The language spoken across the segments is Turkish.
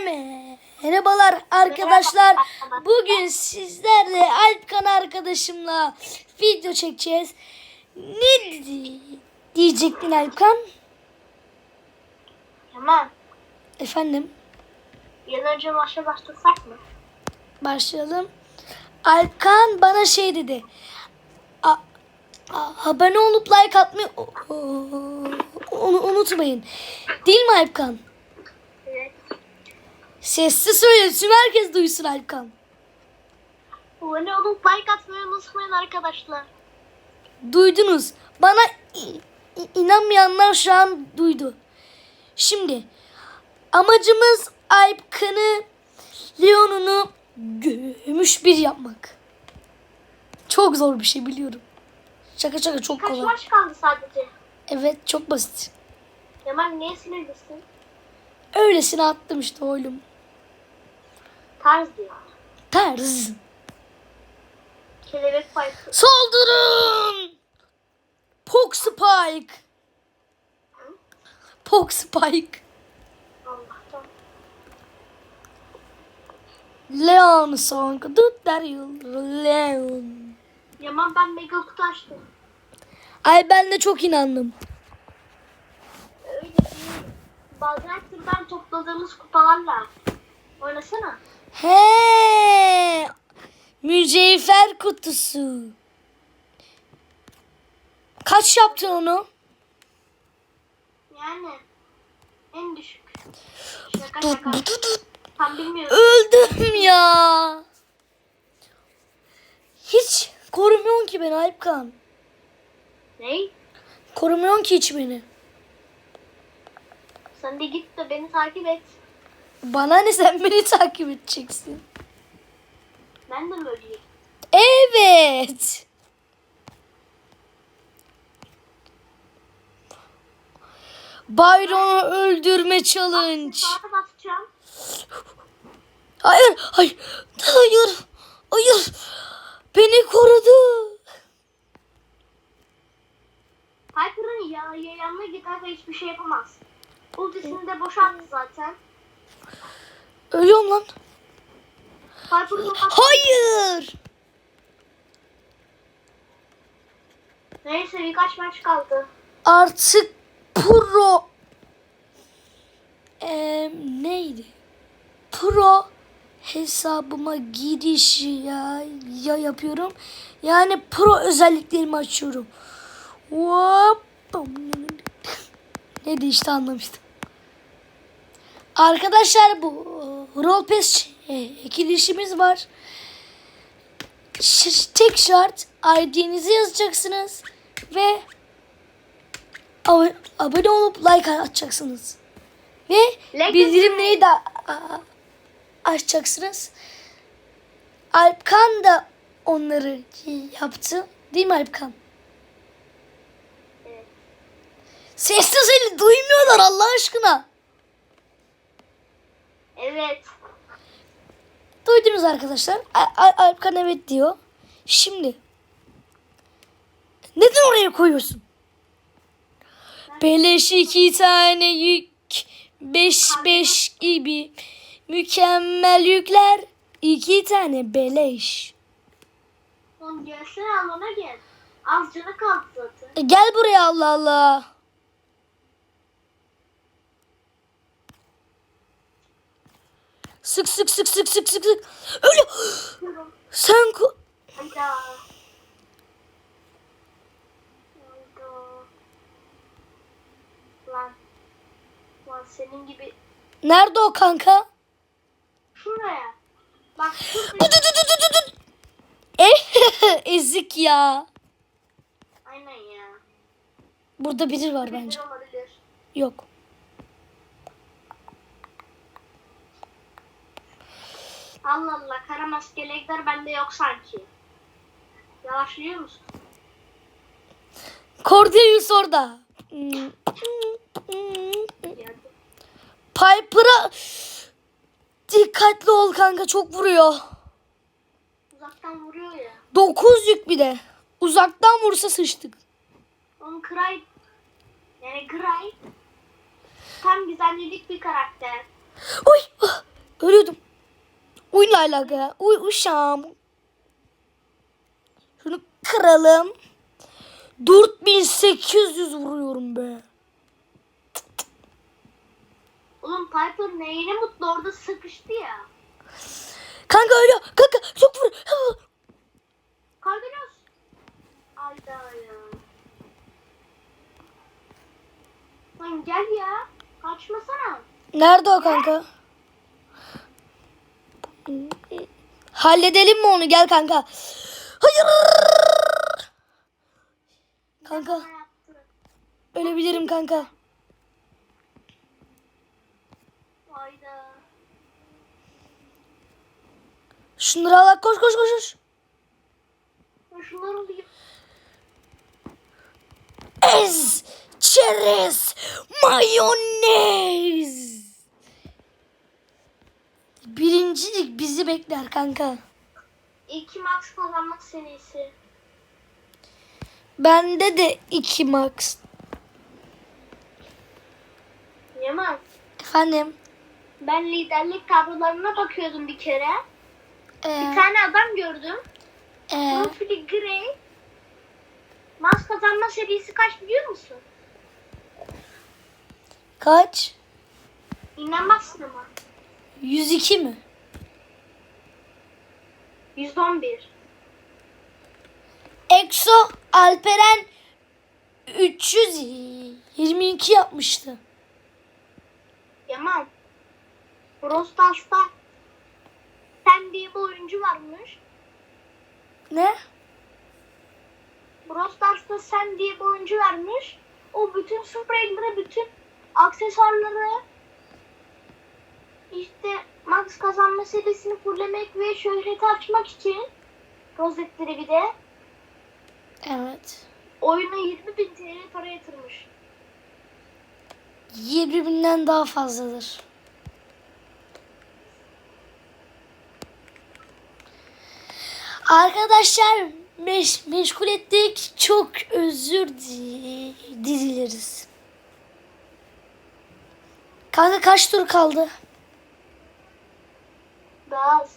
Hepinize merhabalar arkadaşlar. Bugün sizlerle Alpkan arkadaşımla video çekeceğiz. Ne di- diyecektin Alpkan? Tamam. Efendim Yıl önce maça başlasak mı? başlayalım. Alpkan bana şey dedi. A- a- abone olup like atmayı o- o- onu unutmayın. Değil mi Alpkan? Evet. Sesli söyle tüm herkes duysun Alpkan. Abone olup like atmayı unutmayın arkadaşlar. Duydunuz. Bana inanmayanlar şu an duydu. Şimdi amacımız Alpkan'ı Leon'unu gümüş bir yapmak. Çok zor bir şey biliyorum. Şaka şaka çok Kaç kolay. maç kaldı sadece? Evet çok basit. Yaman niye sinirlisin? Öylesine attım işte oğlum. Tarz diyor. Tarz. Kelebek fight'ı. Saldırın! Pok Spike. Pok Spike. Allah'tan. Leon song. Tut Daryl. Leon. Yaman ben mega kutu açtım. Ay ben de çok inandım. Öyle değil. Bazen topladığımız kupalarla. Oynasana. He. Mücevher kutusu. Kaç yaptın onu? Yani en düşük. Şaka şaka. Tam bilmiyorum. Öldüm ya. Hiç korumuyorsun ki beni Alpkan. Ney? Korumuyorsun ki hiç beni. Sen de git de beni takip et. Bana ne sen beni takip edeceksin. Ben de mi öleyim? Evet. Byron'u öldürme challenge. Saate basacağım. Hayır, hayır, hayır, hayır. Beni korudu. Hyper'ın ya, ya yanına giderse hiçbir şey yapamaz. Ultisini de boşalttı zaten. Ölüyorum lan. Hayır. Neyse birkaç maç kaldı. Artık pro Eee, neydi? Pro hesabıma giriş ya, ya yapıyorum. Yani pro özelliklerimi açıyorum. Hop. Neydi işte anlamıştım. Arkadaşlar bu Roll Pass ekilişimiz var. Ş- tek şart ID'nizi yazacaksınız ve Ab- abone olup like atacaksınız. Ve Like bildirimleri de açacaksınız. Alpkan da onları yaptı. Değil mi Alpkan? Evet. Sesli seni duymuyorlar Allah aşkına. Evet. Duydunuz arkadaşlar. A- A- Alpkan evet diyor. Şimdi. Neden oraya koyuyorsun? Beleş iki tane yük. Beş beş gibi. Mükemmel yükler. iki tane beleş. Oğlum gelsene alana gel. Az canı kaldı zaten. E, gel buraya Allah Allah. Sık sık sık sık sık sık sık. Öyle. Sen ko-. Lan. Lan senin gibi. Nerede o kanka? Şuraya. Bak şuraya. Eh, Ezik ya. Aynen ya. Burada biri var bence. Yok. Allah Allah kara maskelekler bende yok sanki. Yavaşlıyor musun? Cornelius orada. Piper'a dikkatli ol kanka çok vuruyor. Uzaktan vuruyor ya. 9 yük bir de. Uzaktan vursa sıçtık. Onun Cry yani Cry tam güzellik bir karakter. Oy! ah! Ölüyordum. Oyunla alakalı. Uy uşağım. Şunu kıralım. 4800 vuruyorum be. Oğlum Piper neyine mutlu orada sıkıştı ya. Kanka ölüyor. Kanka çok vur. Kardelos. Ayda ya. Lan gel ya. Kaçmasana. Nerede o kanka? Halledelim mi onu? Gel kanka. Hayır. Kanka ölebilirim kanka. Şunları al koş koş koş şunları alayım. Ez, çerez, mayonez. Birincilik bizi bekler kanka. İki max kazanmak serisi. Bende de 2 max. Yaman. Efendim. Ben liderlik tablolarına bakıyordum bir kere. Ee, Bir tane adam gördüm. ee, Profili grey. Max kazanma serisi kaç biliyor musun? kaç? İnanmazsın ama. 102 mi? 111. Exo Alperen 322 yapmıştı. Yaman. Brawl Stars'ta Sen diye bir oyuncu varmış. Ne? Brawl Stars'ta Sen diye bir oyuncu varmış. O bütün spreyleri, bütün aksesuarları işte Max kazanma serisini fullemek ve şöhreti açmak için rozetleri bir de Evet. oyuna 20 bin TL para yatırmış. 20 binden daha fazladır. Arkadaşlar meş- meşgul ettik. Çok özür di- dileriz. Kanka kaç tur kaldı? Daha az.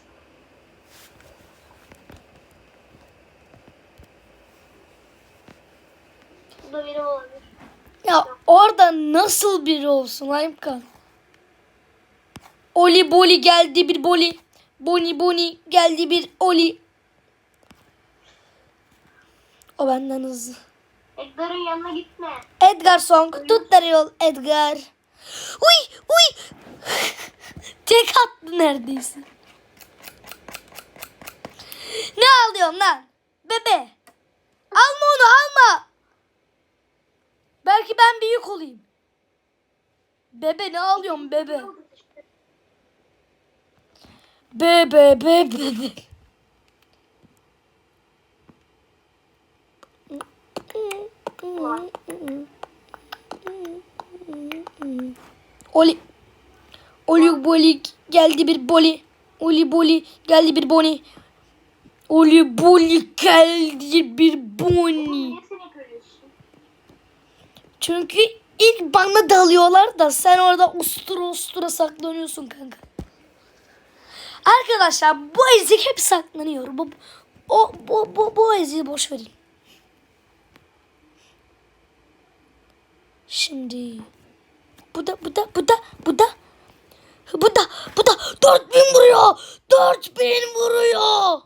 Bu da biri olabilir. Ya orada nasıl biri olsun Aymkan? Oli boli geldi bir boli. Boni boni geldi bir oli. O benden hızlı. Edgar'ın yanına gitme. Edgar Song tut da yol Edgar. Uy uy. Tek attı neredeyse. Ne alıyorsun lan? Bebe. Alma onu alma. Belki ben büyük olayım. Bebe ne alıyorsun bebe? Bebe bebe bebe. Oli. Oli boli geldi bir boli. Oli boli geldi bir boni. Oli boli geldi bir boni. Görüyorsun? Çünkü ilk bana dalıyorlar da sen orada ustura ustura saklanıyorsun kanka. Arkadaşlar bu ezik hep saklanıyor. Bu o bu bu bu eziği boş verin. Şimdi bu da bu da bu da bu da bu da bu da 4000 vuruyor. 4000 vuruyor.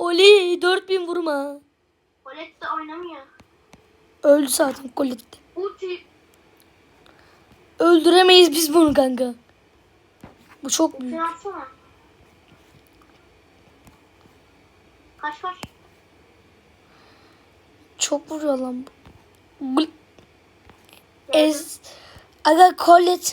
Oli 4000 vurma. Colette de oynamıyor. Öldü zaten Colette. Ulti. Öldüremeyiz biz bunu kanka. Bu çok büyük. Atsana. Kaç kaç. Çok vuruyor lan bu. Ez. Aga Colette.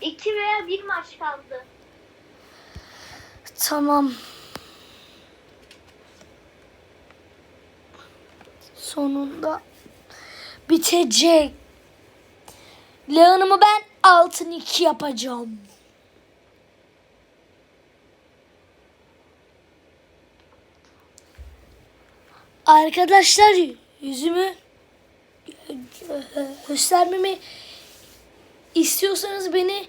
İki veya bir maç kaldı. Tamam. Sonunda bitecek. Leon'umu ben altın iki yapacağım. Arkadaşlar yüzümü gö- göstermemi istiyorsanız beni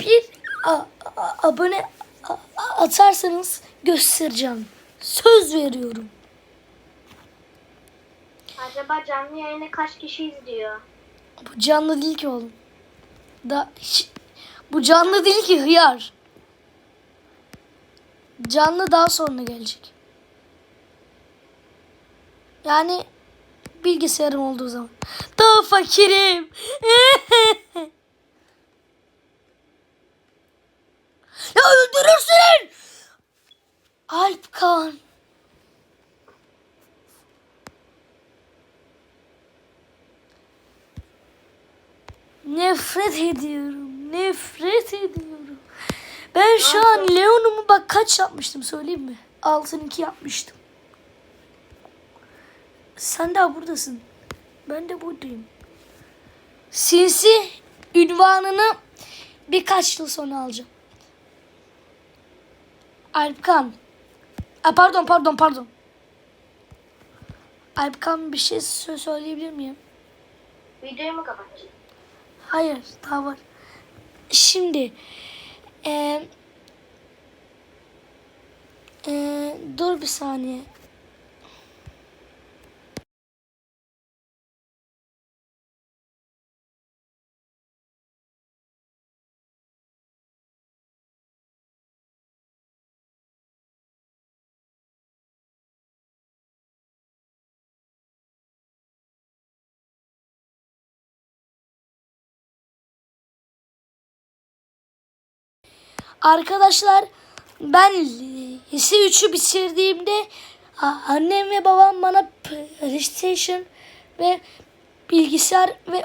bir a- a- abone a- atarsanız göstereceğim. Söz veriyorum. Acaba canlı yayını kaç kişi izliyor? Bu canlı değil ki oğlum. Da hiç- bu canlı değil ki hıyar. Canlı daha sonra gelecek. Yani bilgisayarım olduğu zaman. Daha fakirim. ya öldürürsün. Alpkan. Nefret ediyorum. Nefret ediyorum. Ben şu an Leon'umu bak kaç yapmıştım söyleyeyim mi? Altın iki yapmıştım. Sen daha buradasın. Ben de buradayım. Sinsi ünvanını birkaç yıl sonra alacağım. Alpkan. A, pardon pardon pardon. Alpkan bir şey sö- söyleyebilir miyim? Videoyu mu kapatacağım? Hayır, daha var. Şimdi eee eee, dur bir saniye. Arkadaşlar ben lise 3'ü bitirdiğimde annem ve babam bana PlayStation ve bilgisayar ve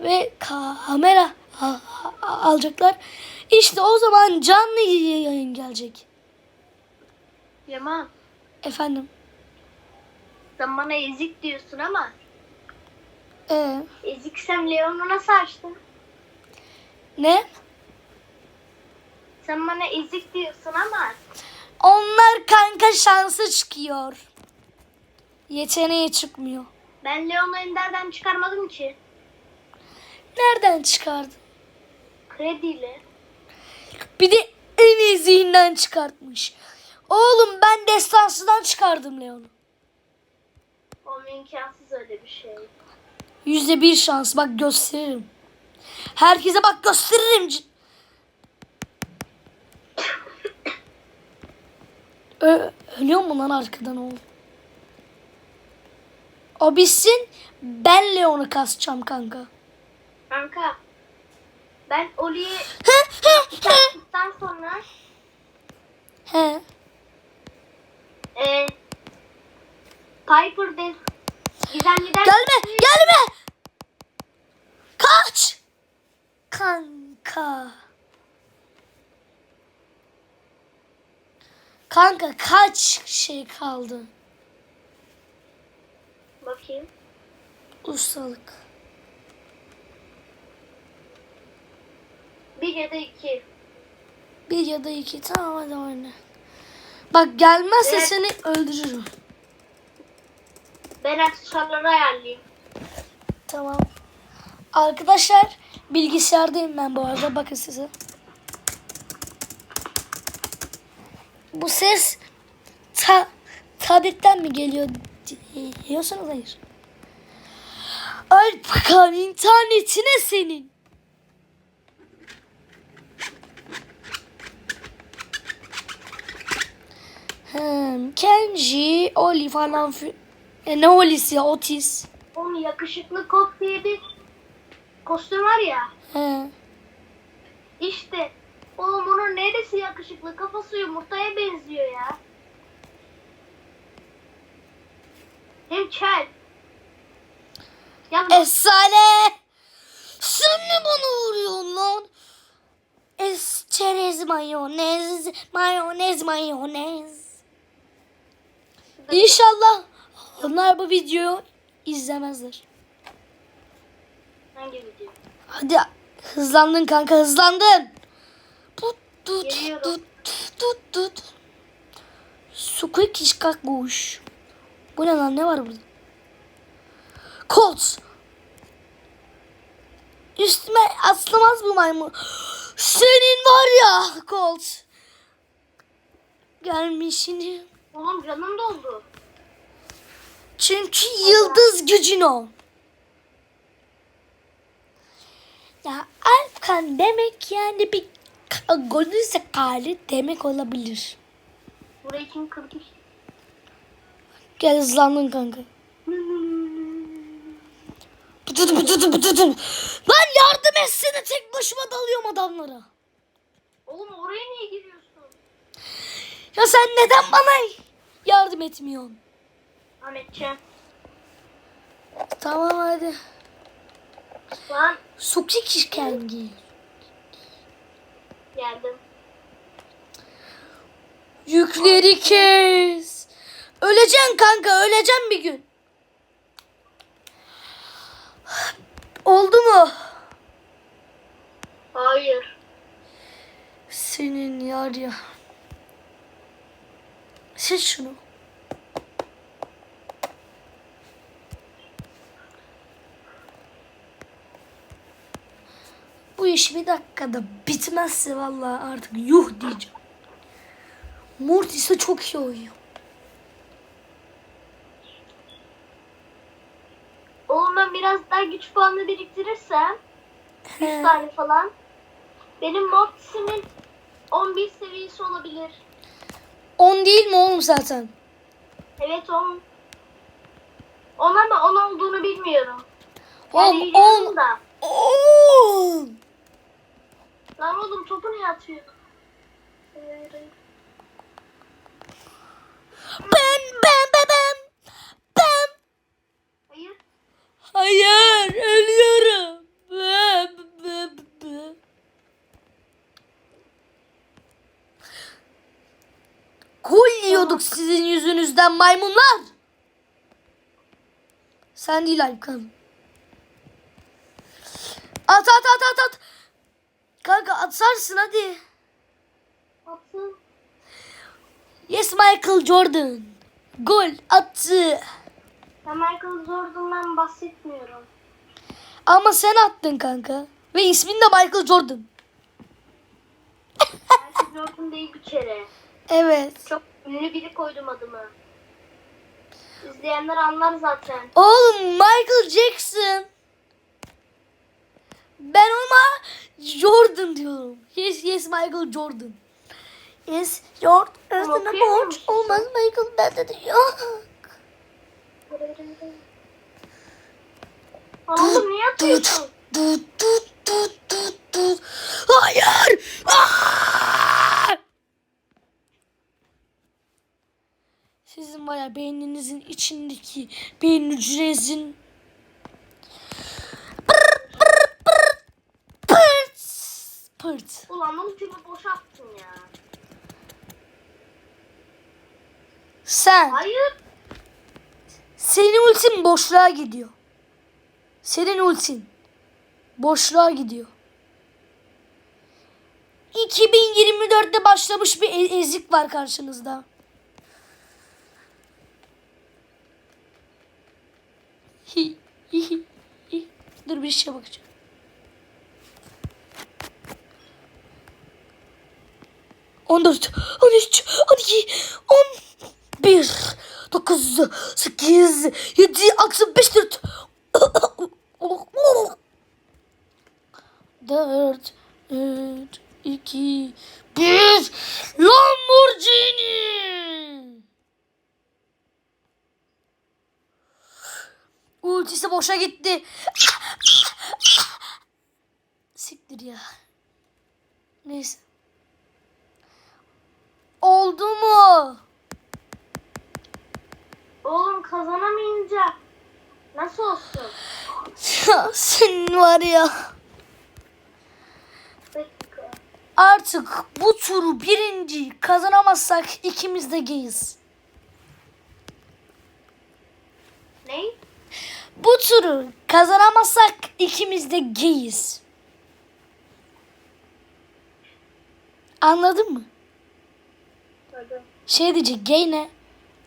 ve kamera alacaklar. İşte o zaman canlı yayın gelecek. Yaman Efendim. sen bana ezik diyorsun ama Ee, eziksem Leon'u nasıl açtın? ne? Sen bana ezik diyorsun ama Onlar kanka şansı çıkıyor. Yeteneği çıkmıyor. ben Leon'u Ender'den çıkarmadım ki. Nereden çıkardın? Krediyle. Bir de en eziğinden çıkartmış. Oğlum ben destansıdan çıkardım Leon'u. O imkansız öyle bir şey. Yüzde bir şans bak gösteririm. Herkese bak gösteririm. Ö- ölüyor mu lan arkadan oğlum? O bitsin ben Leon'u kasacağım kanka. Kanka ben Oli'yi çıkarttıktan sonra He. e, Piper de gizemliden Gelme, gelme. Kaç. Kanka. Kanka kaç şey kaldı? bakayım. Ustalık. Bir ya da iki. Bir ya da iki. Tamam hadi oyna. Bak gelmezse Evet. seni öldürürüm. Ben aksesuarları ayarlayayım. Tamam. Arkadaşlar bilgisayardayım ben bu arada. Bakın size. Bu ses ta tabletten mi geliyor diyorsanız hayır. Alpakan internetine senin. Hmm, Kenji, Oli falan e, ne Oli'si ya Otis. Onun yakışıklı kot diye bir kostüm var ya. He. İşte oğlum onun neresi yakışıklı? Kafası yumurtaya benziyor ya. Hem kel. Yalnız Efsane. Sen ne bana vuruyorsun lan? Es çerez mayonez, mayonez mayonez. İnşallah onlar bu videoyu izlemezler. Hangi video? Hadi hızlandın kanka hızlandın. Tut tut Geliyorum. tut tut tut. Squeak işkakbuş. Bu ne lan ne var burada? Colts. Üstüme aslamaz bu maymun. Senin var ya Colts. Gelmişini. Oğlum canım doldu. Çünkü yıldız gücün o. Ya Alkan demek yani bir golü zekalı demek olabilir. Burayı kim kırdı? Gel hızlandın kanka. Bıtıdı bıtıdı bıtıdı. Lan yardım etsene tek başıma dalıyorum adamlara. Oğlum oraya niye giriyorsun? Ya sen neden bana yardım etmiyorsun? Ahmetciğim. Tamam hadi. Lan Sokik işkengi. Geldim. Yükleri kes. Öleceksin kanka öleceksin bir gün. Oldu mu? Hayır. Senin yar ya. Seç şunu. İş bir dakikada bitmezse vallahi artık yuh diyeceğim. Mortis de çok iyi oynuyor. Oğlum ben biraz daha güç puanı biriktirirsem 100 He. tane falan benim Mortis'imin 11 seviyesi olabilir. 10 değil mi oğlum zaten? Evet 10. 10 ama 10 olduğunu bilmiyorum. Oğlum biliyorum 10. da. 10. Lan oğlum topu niye atıyor? Ben ben ben ben. Ben. Hayır. Hayır ölüyorum. Ben, ben, ben. Gol yiyorduk sizin yüzünüzden maymunlar. Sen değil Alkan. Kanka atarsın hadi. Atsın. Yes Michael Jordan. Gol attı. Ben Michael Jordan'dan bahsetmiyorum. Ama sen attın kanka. Ve ismin de Michael Jordan. Michael Jordan değil bir kere. Evet. Çok ünlü biri koydum adımı. İzleyenler anlar zaten. Oğlum Michael Jackson. Ben ona Jordan diyorum. Yes yes Michael Jordan. Yes Jordan. Sana borç olmaz Michael bende de yok. Oğlum niye tut tut tut tut. Hayır. Aa! Sizin var ya beyninizin içindeki beyin hücrenizin pırt. Ulan ultimi boşalttın ya. Sen Hayır. senin ultin boşluğa gidiyor. Senin ultin boşluğa gidiyor. 2024'te başlamış bir e- ezik var karşınızda. Dur bir şeye bakacağım. On dört, on üç, on iki, on bir, dokuz, sekiz, yedi, altı, beş, dört. Dört, üç, iki, bir. Lamborghini. Ultisi boşa gitti. Siktir ya. Neyse. Oldu mu? Oğlum kazanamayınca nasıl olsun? Ya senin var ya. Artık bu turu birinci kazanamazsak ikimiz de geyiz. Ne? Bu turu kazanamazsak ikimiz de geyiz. Anladın mı? Şey diyecek gay ne?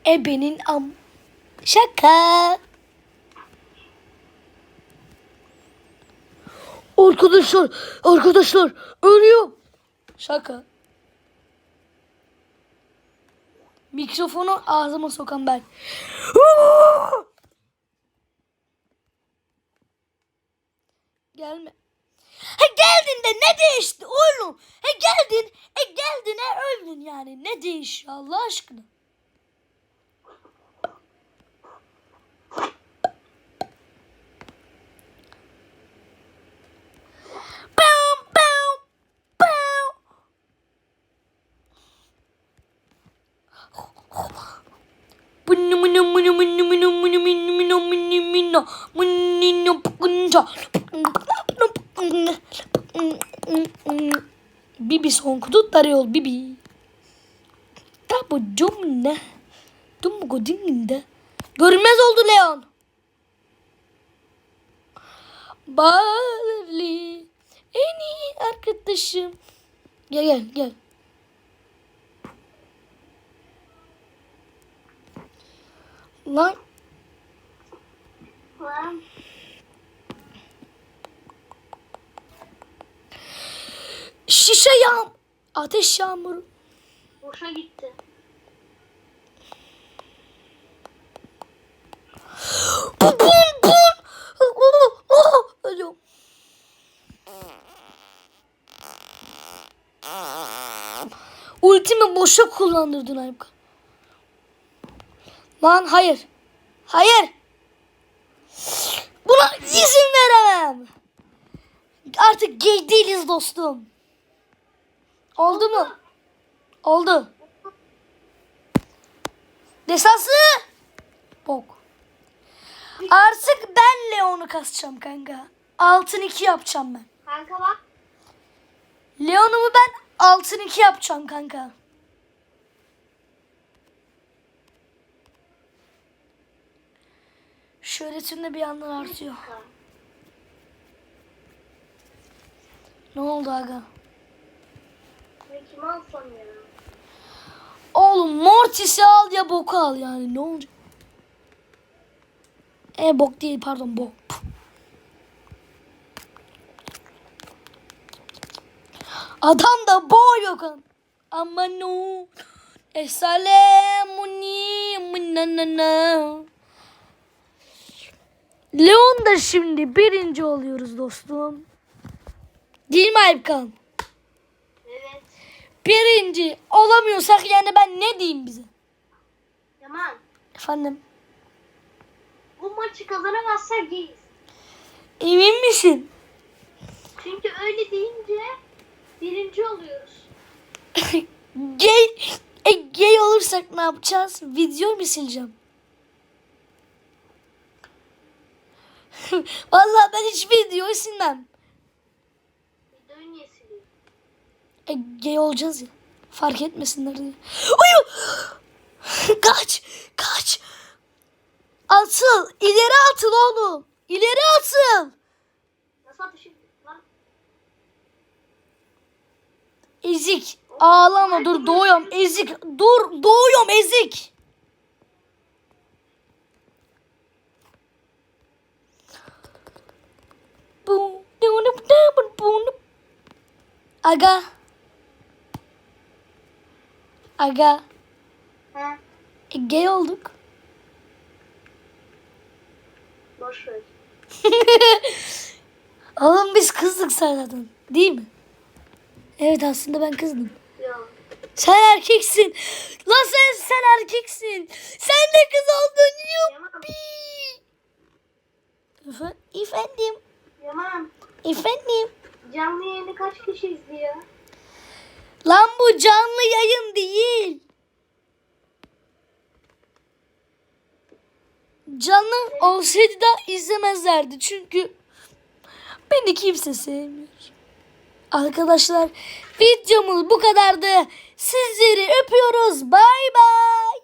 Ebenin am... Şaka. Arkadaşlar, arkadaşlar ölüyor. Şaka. Mikrofonu ağzıma sokan ben. Gelme. Ha geldin de ne değişti oğlum? Ha geldin, e geldin e öldün yani. Ne değişiyor Allah aşkına? Bam, bam, bam. Bunu bunu bunu bunu bunu bunu bunu bunu bunu bunu bunu punca. Bibi son kutu tarıyor bibi. Tabu cumne. Dum godinde. Görünmez oldu Leon. Barley en iyi arkadaşım. Gel gel gel. Lan Lan. Şişe yağm. Ateş yağmuru. Boşa gitti. Bum bum bum. Ölüyorum. Ultimi boşa kullandırdın Aybka. Lan hayır. Hayır. Buna izin veremem. Artık gay değiliz dostum. Oldu mu? Oldu. Desansı. Bok. Artık ben Leon'u kasacağım kanka. Altın 2 yapacağım ben. Kanka bak. Leon'umu ben altın 2 yapacağım kanka. Şöhretim de bir yandan artıyor. Ne oldu aga? Ne kimi alsam ya? Oğlum Mortis'i al ya boku al yani ne olacak? E bok değil pardon bok. Adam da boğuyor kan. Ama no. Esalemuni minanana. Leon da şimdi birinci oluyoruz dostum. Değil mi Ayıpkan? Birinci olamıyorsak yani ben ne diyeyim bize? Yaman. Efendim Bu maçı kazanamazsak geyiz. emin misin? Çünkü öyle deyince birinci oluyoruz. gay, e, gay olursak ne yapacağız? Video mu sileceğim? Vallahi ben hiç video silmem. Videoyu niye sileyim? E, gay olacağız ya. Fark etmesinler diye. Uyu! kaç! Kaç! Atıl! İleri atıl oğlum! İleri atıl! Nasıl lan? Ezik. Ağlama dur doğuyorum ezik. Dur doğuyorum ezik. Aga. Aga. He. E, gay olduk. Boş ver. Oğlum biz kızdık zaten. Değil mi? Evet aslında ben kızdım. Yok. Sen erkeksin. Lan sen sen erkeksin. Sen de kız oldun. Yuppi. Efe- Efendim. Yaman. Efendim. Canlı yayını kaç kişi izliyor? Lan bu canlı yayın değil. Canlı olsaydı da izlemezlerdi. Çünkü beni kimse sevmiyor. Arkadaşlar videomuz bu kadardı. Sizleri öpüyoruz. Bay bay.